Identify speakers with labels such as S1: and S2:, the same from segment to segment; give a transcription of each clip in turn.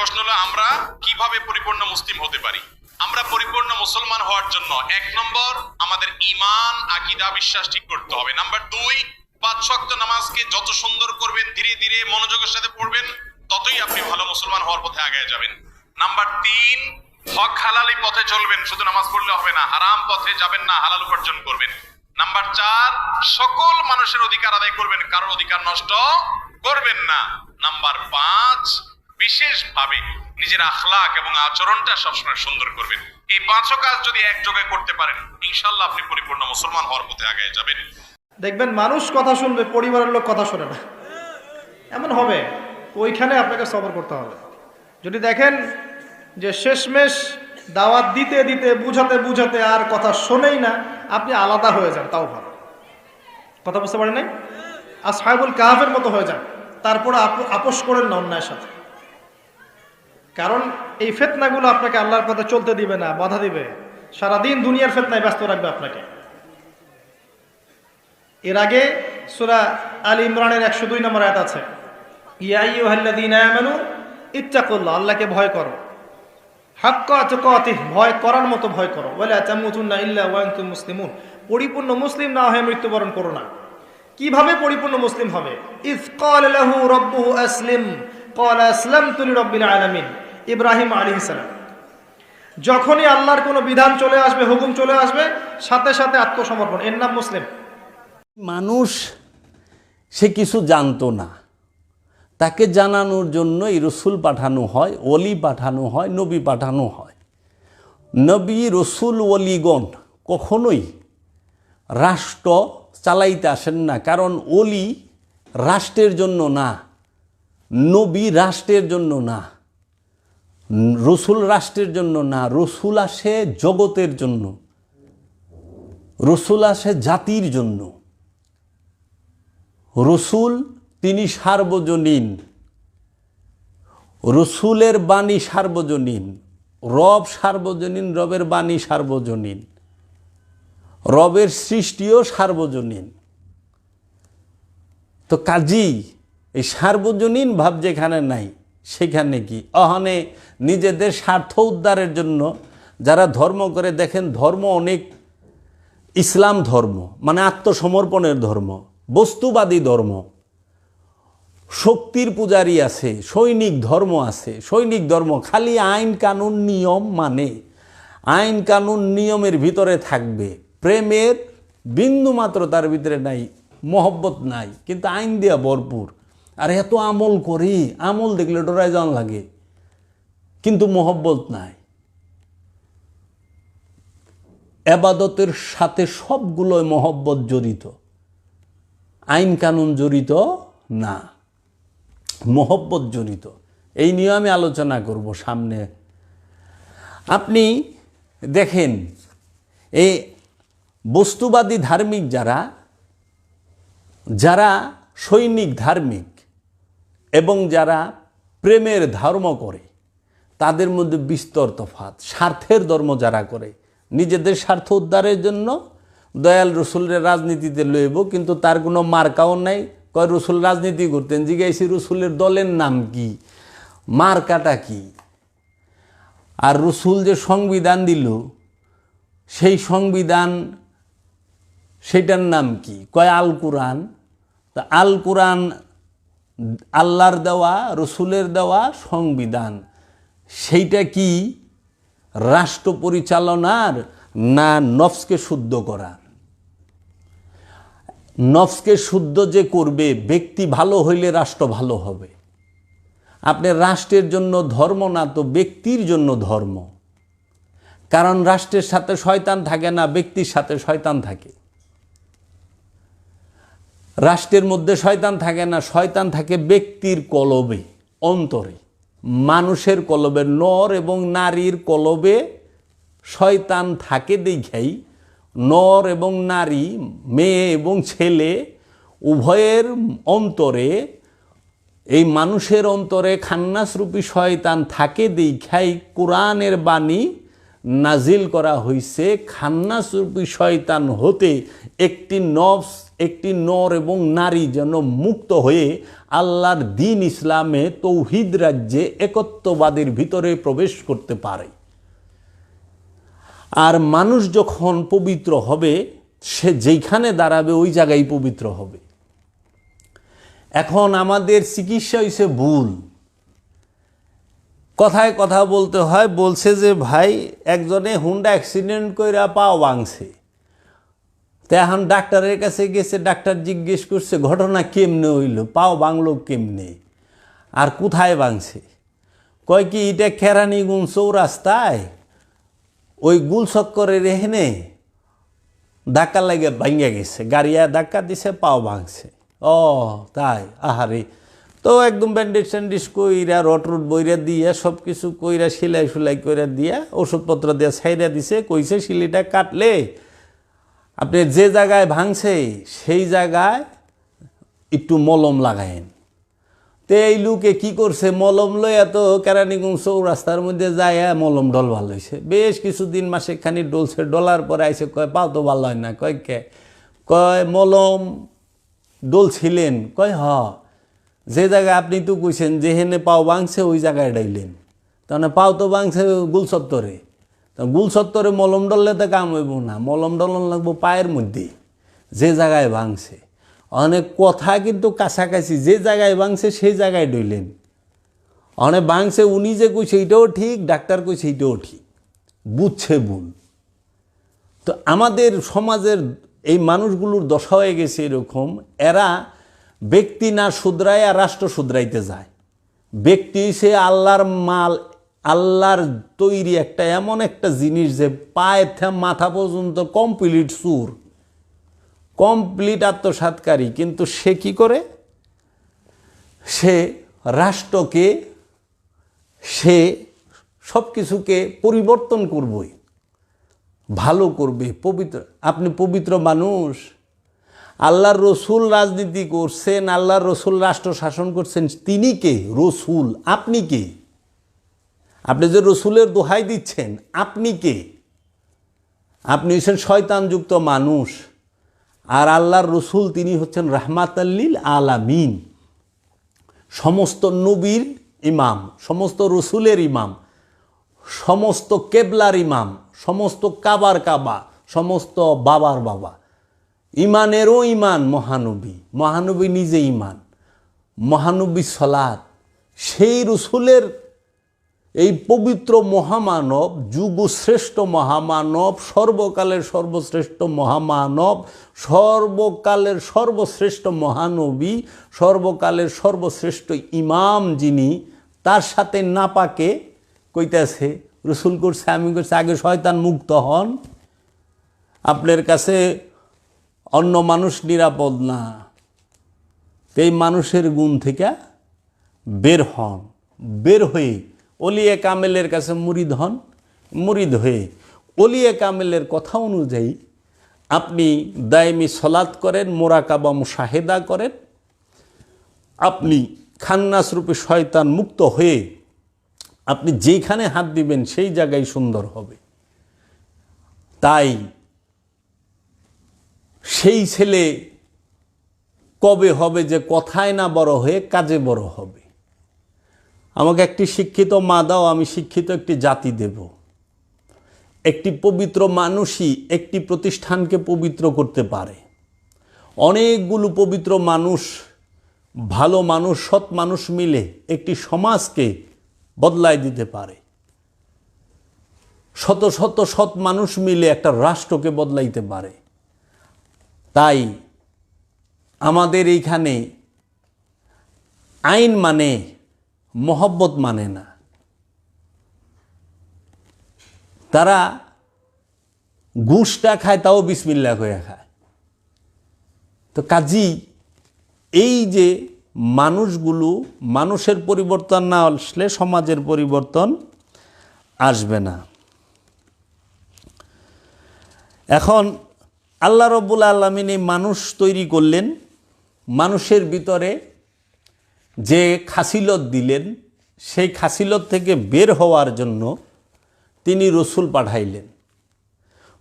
S1: প্রশ্ন হলো, আমরা কীভাবে পরিপূর্ণ মুসলিম হতে পারি? আমরা পরিপূর্ণ মুসলমান হওয়ার জন্য, এক নম্বর, আমাদের ইমান আকিদা, বিশ্বাস ঠিক করতে হবে। নাম্বার দুই, পাঁচ শক্ত নামাজকে যত সুন্দর করবেন, ধীরে ধীরে মনোযোগের সাথে পড়বেন, ততই আপনি ভালো মুসলমান হওয়ার পথে আগে যাবেন। নাম্বার তিন, হক হালালি পথে চলবেন, শুধু নামাজ পড়লে হবে না, হারাম পথে যাবেন না, হালাল উপার্জন করবেন। নাম্বার চার, সকল মানুষের অধিকার আদায় করবেন, কারোর অধিকার নষ্ট করবেন না। নাম্বার পাঁচ বিশেষভাবে নিজের আখলাক এবং আচরণটা সবসময় সুন্দর করবেন। এই পাঁচও কাজ যদি একযোগে করতে পারেন ইনশাল্লাহ আপনি পরিপূর্ণ মুসলমান হওয়ার পথে আগে যাবেন।
S2: দেখবেন মানুষ কথা শুনবে, পরিবারের লোক কথা শোনে না। এমন হবে, ওইখানে আপনাকে সবর করতে হবে। যদি দেখেন যে শেষমেশ দাওয়াত দিতে দিতে, বুঝাতে বুঝাতে আর কথা শোনেই না, আপনি আলাদা হয়ে যান, তাও ভালো। কথা বুঝতে পারেন নাই? আর সাহেবুল কাহাফের মতো হয়ে যান। তারপরে আপ- আপোষ করেন না অন্যায়ের সাথে। কারণ এই ফেতনাগুলো আপনাকে আল্লাহর পথে চলতে দিবে না, বাধা দিবে। সারাদিন দুনিয়ার ফেতনায় ব্যস্ত রাখবে আপনাকে। এর আগে সুরা আলী ইমরানের একশো দুই নম্বর আয়াত আছে ইয়াইয়ুহাল্লাযীনা আমানু ইত্তাকুল্লাহ, আল্লাহকে ভয় করো। ভয় করার মতো ভয় করো। মুসলিমুন। পরিপূর্ণ মুসলিম না হয়ে মৃত্যুবরণ করো না। কীভাবে পরিপূর্ণ মুসলিম হবে? ক্বালা আসলামতু লিরাব্বিল আলামিন ইব্রাহিম আলাইহিস সালাম যখনই আল্লাহর কোনো বিধান চলে আসবে, হুকুম চলে আসবে, সাথে সাথে আত্মসমর্পণ। এর নাম মুসলিম।
S3: মানুষ, সে কিছু জানতো না। তাকে জানানোর জন্য এই রসুল পাঠানো হয় অলি পাঠানো হয়, নবী পাঠানো হয়। নবী, রসুল অলিগণ কখনোই রাষ্ট্র চালাইতে আসেন না, কারণ অলি রাষ্ট্রের জন্য না। নবী রাষ্ট্রের জন্য না, রসুল রাষ্ট্রের জন্য না, রসুল আসে জগতের জন্য, রসুল আসে জাতির জন্য। রসুল তিনি সার্বজনীন, রসুলের বাণী সার্বজনীন, রব সার্বজনীন, রবের বাণী সার্বজনীন, রবের সৃষ্টিও সার্বজনীন। তো কাজী এই সার্বজনীন ভাব যেখানে নাই, সেখানে কি? অহনে নিজেদের স্বার্থ উদ্ধারের জন্য যারা ধর্ম করে, দেখেন ধর্ম অনেক ইসলাম ধর্ম মানে আত্মসমর্পণের ধর্ম, বস্তুবাদী ধর্ম, শক্তির পূজারী আছে, সৈনিক ধর্ম আছে, সৈনিক ধর্ম, খালি আইন কানুন নিয়ম মানে আইন কানুন নিয়মের ভিতরে থাকবে, প্রেমের বিন্দু মাত্র তার ভিতরে নাই, মহব্বত নাই, কিন্তু আইন দেয়া ভরপুর। আর এত আমল করি, আমল দেখলে ডরায় যাওয়া লাগে। কিন্তু মহব্বত নাই। এবাদতের সাথে সবগুলোই মহব্বত জড়িত। আইন কানুন জড়িত না। মহব্বত জড়িত। এই নিয়ে আমি আলোচনা করব সামনে। আপনি দেখেন, এই বস্তুবাদী ধার্মিক যারা যারা সৈনিক ধার্মিক এবং যারা প্রেমের ধর্ম করে, তাদের মধ্যে বিস্তর তফাত স্বার্থের ধর্ম যারা করে, নিজেদের স্বার্থ উদ্ধারের জন্য দয়াল রসুলের রাজনীতিতে লইব, কিন্তু তার কোনো মার্কাও নাই। কয়, রসুল রাজনীতি করতেন। জিজ্ঞাসি, রসুলের দলের নাম কি? মার্কাটা কি? আর রসুল যে সংবিধান দিল, সেই সংবিধান, সেটার নাম কি? কয় আল কোরআন তা আল কোরআন আল্লাহর দেওয়া, রসুলের দেওয়া সংবিধান। সেইটা কি? রাষ্ট্র পরিচালনার না নফসকে শুদ্ধ করার? নফসকে শুদ্ধ যে করবে, ব্যক্তি ভালো হইলে রাষ্ট্র ভালো হবে। আপনি রাষ্ট্রের জন্য ধর্ম না তো ব্যক্তির জন্য ধর্ম। কারণ রাষ্ট্রের সাথে শয়তান থাকে না, ব্যক্তির সাথে শয়তান থাকে। রাষ্ট্রের মধ্যে শয়তান থাকে না, শয়তান থাকে ব্যক্তির কলবে, অন্তরে। মানুষের কলবে, নর এবং নারীর কলবে শয়তান থাকে দেখাই। নর এবং নারী, মেয়ে এবং ছেলে উভয়ের অন্তরে, এই মানুষের অন্তরে খান্নাসরূপী শয়তান থাকে দেখাই। কোরআনের বাণী নাজিল করা হয়েছে খান্নাসরূপী শয়তান হতে একটি নফস, একটি নর এবং নারী যেন মুক্ত হয়ে আল্লাহর দিন ইসলামে তৌহিদ রাজ্যে একত্ববাদের ভিতরে প্রবেশ করতে পারে। আর মানুষ যখন পবিত্র হবে, সে যেইখানে দাঁড়াবে ওই জায়গায় পবিত্র হবে। এখন আমাদের চিকিৎসা হয়েছে ভুল। কথায় কথা বলতে হয়, বলছে যে, ভাই, একজনে হুন্ডা অ্যাক্সিডেন্ট কইরা পাও ভাঙছে। তো এখন ডাক্তারের কাছে গেছে, ডাক্তার জিজ্ঞেস করছে, ঘটনা কেমনে হইল? পাও ভাঙলো কেমনে? আর কোথায় ভাঙছে? কয় কি, এটা কেরানীগুন চৌরাস্তায়। ওই গুল চক্করের এখানে ধাক্কা লাগে ভাঙ্গে গেছে। গাড়িয়া ধাক্কা দিছে, পাও ভাঙছে। ও, তাই? আহারে! তো একদম ব্যান্ডেজ ট্যান্ডেজ কইরা রট রুট বইরা দিয়া সব কিছু কইরা, সেলাই সুলাই কইরা দিয়া ওষুধপত্র দিয়া ছাইরা দিছে, কইছে সিলিটা কাটলে আপনি যে জায়গায় ভাঙছে, সেই জায়গায় একটু মলম লাগায়েন। তে এই লোকে কি করছে? মলম লইয়া তো কেরানীগঞ্জ চৌরাস্তার মধ্যে যায় মলম ডল ভালো হয়েছে বেশ কিছুদিন মাসে খানি ডলছে, ডলার পরে আইসে কয়, পাও তো ভালো হয় না। কয়, কে? কয়, মলম ডলছিলেন। কয়, হ। যে জায়গায় আপনি তো কইছেন, যেহেনে পাও বাংছে, ওই জায়গায় ডাইলেন। তাহলে পাও তো ভাঙছে গুলসত্তরে তা গুলসত্তরে মলম ডললে তো কাম হইব না, মলম ডলন লাগবো পায়ের মধ্যে, যে জায়গায় ভাঙছে অনেক কথা কিন্তু কাছাকাছি, যে জায়গায় ভাঙছে সেই জায়গায় ডইলেন। অনেক ভাঙছে উনি যে কইছে এইটাও ঠিক, ডাক্তার কইছে এইটাও ঠিক। বুঝছে ভুল। তো আমাদের সমাজের এই মানুষগুলোর দশা হয়ে গেছে এরকম, এরা ব্যক্তি না শুধরায় আর রাষ্ট্র শুধরাইতে যায়। ব্যক্তি সে আল্লাহর মাল, আল্লাহর তৈরি একটা এমন একটা জিনিস যে পায়ে মাথা পর্যন্ত কমপ্লিট সুর কমপ্লিট আত্মসাৎকারী কিন্তু সে কি করে? সে রাষ্ট্রকে, সে সব কিছুকে পরিবর্তন করবই। ভালো করবে, পবিত্র, আপনি পবিত্র মানুষ আল্লাহর রসুল রাজনীতি করছেন, আল্লাহর রসুল রাষ্ট্র শাসন করছেন, তিনি কে? রসুল। আপনি কে? আপনি যে রসুলের দোহাই দিচ্ছেন, আপনি কে? আপনি হচ্ছেন শয়তানযুক্ত মানুষ। আর আল্লাহর রসুল তিনি হচ্ছেন রাহমাতাল্লিল আলামিন। সমস্ত নবীর ইমাম, সমস্ত রসুলের ইমাম, সমস্ত কেবলার ইমাম, সমস্ত কাবার কাবা, সমস্ত বাবার বাবা। ইমানেরও ইমান মহানবী। মহানবী নিজে ইমান। মহানবী সলাদ সেই রসুলের এই পবিত্র মহামানব, যুগশ্রেষ্ঠ মহামানব, সর্বকালের সর্বশ্রেষ্ঠ মহামানব, সর্বকালের সর্বশ্রেষ্ঠ মহানবী, সর্বকালের সর্বশ্রেষ্ঠ ইমাম যিনি, তার সাথে নাপাকে কইতাছে, রসুল করছে, আমি করছে, আগে শয়তান মুক্ত হন। আপনার কাছে অন্য মানুষ নিরাপদ না। এই মানুষের গুণ থেকে বের হন। বের হয়ে অলিয়ে কামেলের কাছে মুরিদ হন। মুরিদ হয়ে অলিয়ে কামেলের কথা অনুযায়ী আপনি দায়মি সলাৎ করেন, মোরাকাবা মুশাহেদা করেন। আপনি খান্নাস রূপে শয়তান মুক্ত হয়ে আপনি যেইখানে হাত দিবেন সেই জায়গায় সুন্দর হবে। তাই সেই ছেলে কবে হবে যে কথায় না বড় হয়ে কাজে বড় হবে? আমাকে একটি শিক্ষিত মা দাও, আমি শিক্ষিত একটি জাতি দেব। একটি পবিত্র মানুষই একটি প্রতিষ্ঠানকে পবিত্র করতে পারে। অনেকগুলো পবিত্র মানুষ, ভালো মানুষ, সৎ মানুষ মিলে একটি সমাজকে বদলায় দিতে পারে। শত শত সৎ মানুষ মিলে একটা রাষ্ট্রকে বদলাইতে পারে। তাই আমাদের এইখানে আইন মানে মহব্বত মানে না। তারা ঘুষটা খায়, তাও বিসমিল্লা করে খায়। তো কাজী, এই যে মানুষগুলো মানুষের পরিবর্তন না আসলে সমাজের পরিবর্তন আসবে না। এখন আল্লাহ রব্বুল আলমিন এই মানুষ তৈরি করলেন, মানুষের ভিতরে যে খাসিলত দিলেন, সেই খাসিলত থেকে বের হওয়ার জন্য তিনি রসুল পাঠাইলেন।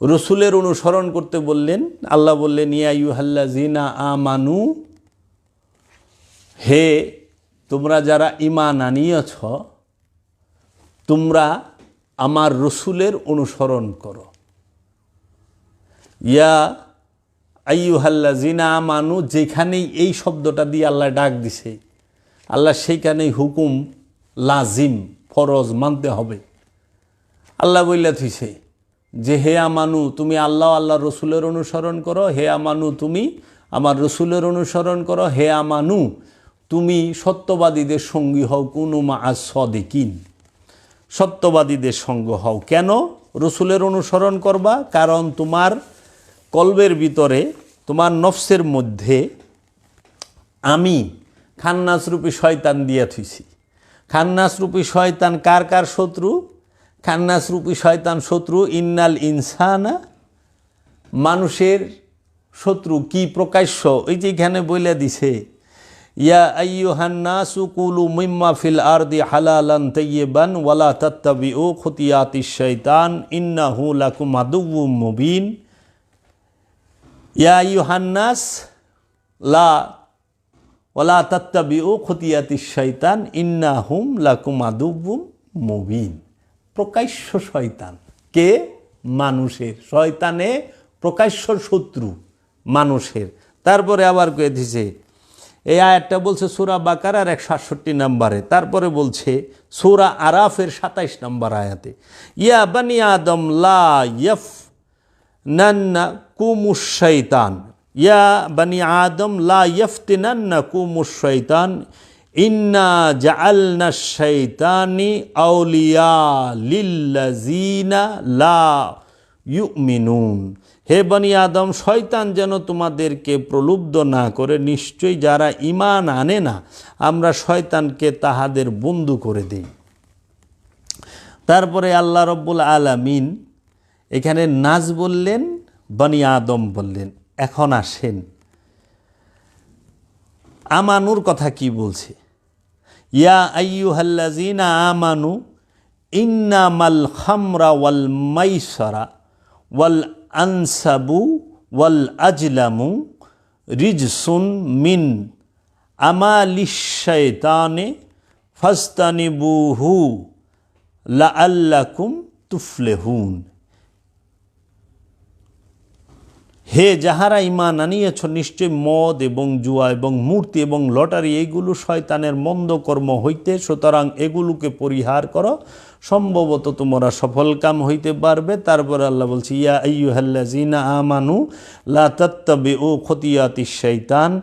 S3: রসুলের অনুসরণ করতে বললেন, আল্লাহ বললেন, ইয়া ইউহাল্লা জিনা আমানু, হে তোমরা যারা ইমান আনিয়েছ, তোমরা আমার রসুলের অনুসরণ করো। ইয়া আইয়ুহাল্লা জিনা মানু যেখানেই এই শব্দটা দিয়ে আল্লাহ ডাক দিছে, আল্লাহ সেইখানেই হুকুম লাজিম, ফরজ মানতে হবে। আল্লাহ বইলা থুইছে যে, হে আমানু, তুমি আল্লাহ আল্লাহ রসুলের অনুসরণ করো, হে আমানু, তুমি আমার রসুলের অনুসরণ করো, হে আমানু, তুমি সত্যবাদীদের সঙ্গী হও, কোনো মা সদিকিন। সত্যবাদীদের সঙ্গ হও। কেন? রসুলের অনুসরণ করবা, কারণ তোমার কলবের ভিতরে তোমার নফসের মধ্যে আমি খান্নাসরূপী শয়তান দিয়া থুইছি। খান্নাসরূপী শয়তান কার কার শত্রু? খান্নাসরূপী শয়তান শত্রু ইন্নাল ইনসানা, মানুষের শত্রু কি প্রকাশ্য? এই যে এখানে বলে দিছে, ইয়া আইয়ুহান্নাসু কুলু মিম্মা ফিল আরদি হালালান তাইয়িবান ওয়ালা তাত্তাবিউ খুতিয়াতিশ শাইতান, ইন্নাহু লাকুম আদুউম মুবিন। ইয়া আইয়ুহান্নাস লা ওয়ালা তাত্তাবিউ খুতিয়াতিশ শাইতান ইন্নাহুম লাকুম আদুউম মুবিন। প্রকাশ্য শয়তান। কে? মানুষের। শয়তানে প্রকাশ্য শত্রু মানুষের। তারপরে আবার কয়ে দিছে, এই আয়াতটা বলছে সুরা বাকারার এক সাতষট্টি নম্বরে। তারপরে বলছে সুরা আরাফের সাতাইশ নম্বর আয়াতে, ইয়া বানি আদম লা নান্না কুমুশ শৈতান ইয়া বানি আদম, লা শৈতান ইন্না লা ইউমিনুন। হে বনি আদম, শয়তান যেন তোমাদেরকে প্রলুব্ধ না করে, নিশ্চয়ই যারা ইমান আনে না, আমরা শয়তানকে তাহাদের বন্ধু করে দিই। তারপরে আল্লাহ রব্বুল আলামিন এখানে নাজ বললেন বনি আদম বললেন, এখন আসেন। আমানুর কথা কি বলছে? ইয়া আইয়ুহাল্লাজিনা আমানু, ইন্নামাল খামরা ওয়াল মাইসরা ওয়াল আনসাবু ওয়াল আজলামু রিজসুন মিন আমালিশাইতানে ফাস্তানিবুহু লাআল্লাকুম তুফলেহুন। হে যাহারা ইমান আনিয়েছ, নিশ্চয় মদ এবং জুয়া এবং মূর্তি এবং লটারি এইগুলো শয়তানের মন্দ কর্ম হইতে, সুতরাং এগুলোকে পরিহার করো। সম্ভবত তোমরা সফল কাম হইতে পারবে। তারপর আল্লাহ বলছি, ইয়া আইয়ুহাল্লাজিনা আমানু লা তাত্তাবি ও খতিয়াতি শৈতান।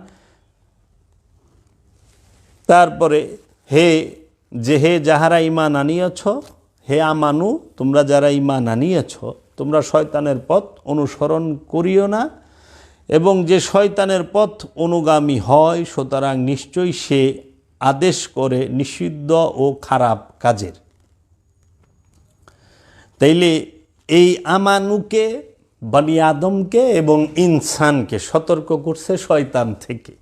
S3: তারপরে, হে যে, হে যাহারা ইমান আনিয়েছ, হে আমানু, তোমরা যারা ইমান আনিয়েছ তোমরা শয়তানের পথ অনুসরণ করিও না, এবং যে শয়তানের পথ অনুগামী হয়, সুতরাং নিশ্চয়ই সে আদেশ করে নিষিদ্ধ ও খারাপ কাজের। তাইলে এই আমানুকে, বানি আদমকে এবং ইনসানকে সতর্ক করছে শয়তান থেকে।